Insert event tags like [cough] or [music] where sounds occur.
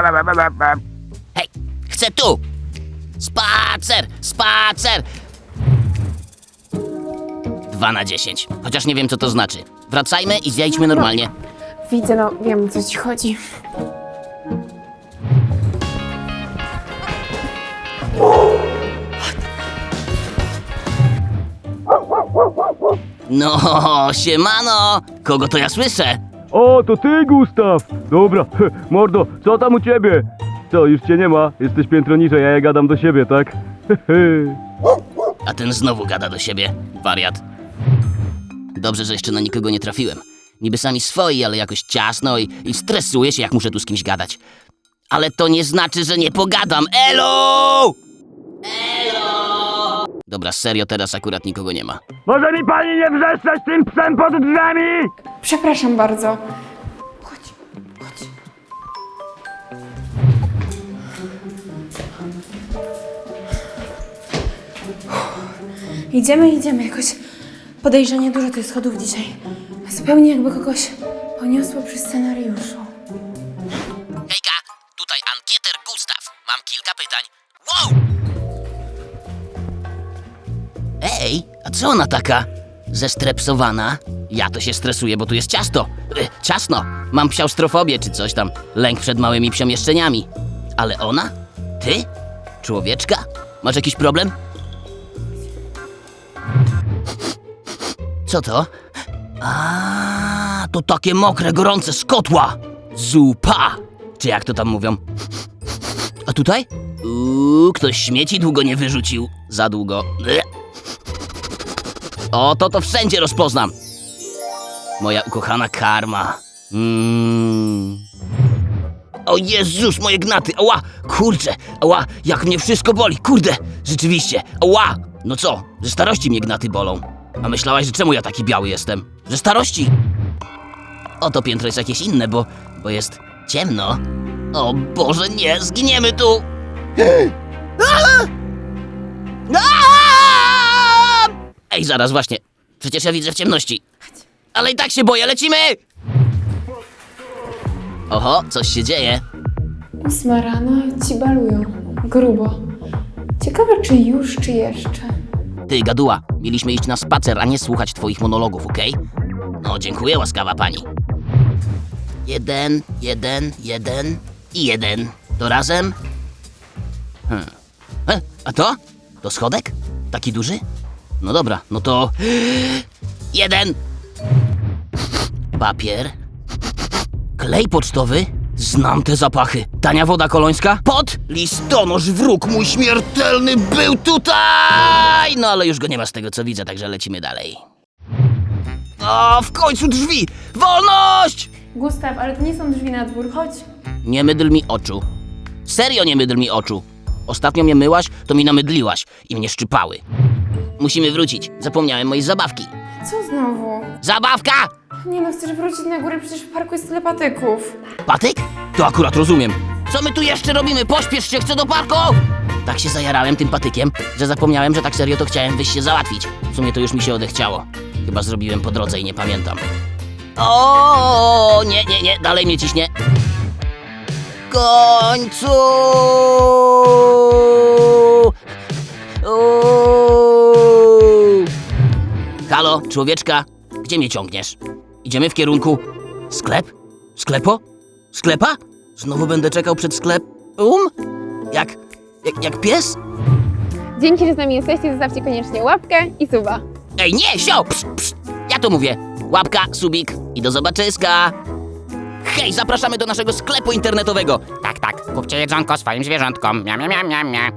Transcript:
la, la, la, la, la. Hej, chcę tu. Spacer, spacer. 2 na 10. Chociaż nie wiem, co to znaczy. Wracajmy i zjajdźmy normalnie. Widzę, no wiem o co ci chodzi. No, siemano! Kogo to ja słyszę? O, to ty, Gustaw! Dobra, [laughs] mordo, co tam u ciebie? Co, już cię nie ma? Jesteś piętro niżej, a ja gadam do siebie, tak? [laughs] A ten znowu gada do siebie. Wariat. Dobrze, że jeszcze na nikogo nie trafiłem. Niby sami swoi, ale jakoś ciasno i, i stresuję się, jak muszę tu z kimś gadać. Ale to nie znaczy, że nie pogadam. Elo! Dobra, serio, teraz akurat nikogo nie ma. Może mi pani nie wrzeszczeć tym psem pod drzwiami? Przepraszam bardzo. Chodź, chodź. Idziemy, idziemy. Jakoś podejrzanie dużo tych schodów dzisiaj. Zupełnie jakby kogoś poniosło przy scenariuszu. Hejka, tutaj ankieter Gustaw. Mam kilka pytań. Wow! Ej, a co ona taka? Zestrepsowana? Ja to się stresuję, bo tu jest ciasto. Y, ciasno. Mam psiaustrofobię czy coś tam. Lęk przed małymi przemieszczeniami. Ale ona? Ty? Człowieczka? Masz jakiś problem? Co to? A, to takie mokre, gorące z kotła. Zupa! Czy jak to tam mówią? A tutaj? Uuu, ktoś śmieci długo nie wyrzucił. Za długo. O, to to wszędzie rozpoznam. Moja ukochana karma. Mm. O Jezus, moje gnaty, ała, kurczę, ała, jak mnie wszystko boli, kurde, rzeczywiście, ała. No co, ze starości mnie gnaty bolą. A myślałaś, że czemu ja taki biały jestem? Ze starości. O, to piętro jest jakieś inne, bo, bo jest ciemno. O Boże, nie, zginiemy tu! Ej, zaraz, właśnie. Przecież ja widzę w ciemności. Ale i tak się boję, lecimy! Oho, coś się dzieje. Ósma rano ci balują. Grubo. Ciekawe, czy już, czy jeszcze. Ty, gaduła, mieliśmy iść na spacer, a nie słuchać twoich monologów, okej? No, dziękuję, łaskawa pani. Jeden, jeden, jeden i jeden. To razem? Hmm. E, a to? To schodek? Taki duży? No dobra, no to... Jeden! Papier. Klej pocztowy? Znam te zapachy. Tania woda kolońska? Pot? Listonosz wróg mój śmiertelny był tutaj! No ale już go nie ma z tego co widzę, także lecimy dalej. O, w końcu drzwi! Wolność! Gustaw, ale to nie są drzwi na dwór, chodź. Nie mydl mi oczu. Serio nie mydl mi oczu. Ostatnio mnie myłaś, to mi namydliłaś i mnie szczypały. Musimy wrócić. Zapomniałem mojej zabawki. Co znowu? Zabawka! Nie no, chcesz wrócić na górę, przecież w parku jest tyle patyków. Patyk? To akurat rozumiem. Co my tu jeszcze robimy? Pośpiesz się, chcę do parku! Tak się zajarałem tym patykiem, że zapomniałem, że tak serio to chciałem wyjść się załatwić. W sumie to już mi się odechciało. Chyba zrobiłem po drodze i nie pamiętam. O, nie, nie, nie, dalej mnie ciśnie. W końcu! Halo, człowieczka, gdzie mnie ciągniesz? Idziemy w kierunku sklep? Sklepo? Sklepa? Znowu będę czekał przed sklep. Um? Jak, jak, jak pies? Dzięki, że z nami jesteście. Zostawcie koniecznie łapkę i suba. Ej, nie, sio! Psz, psz. Ja to mówię. Łapka, subik i do zobaczyska. Hej, zapraszamy do naszego sklepu internetowego. Tak, tak, kupcie jedzonko swoim zwierzątkom. Mia, mia, mia, mia, mia.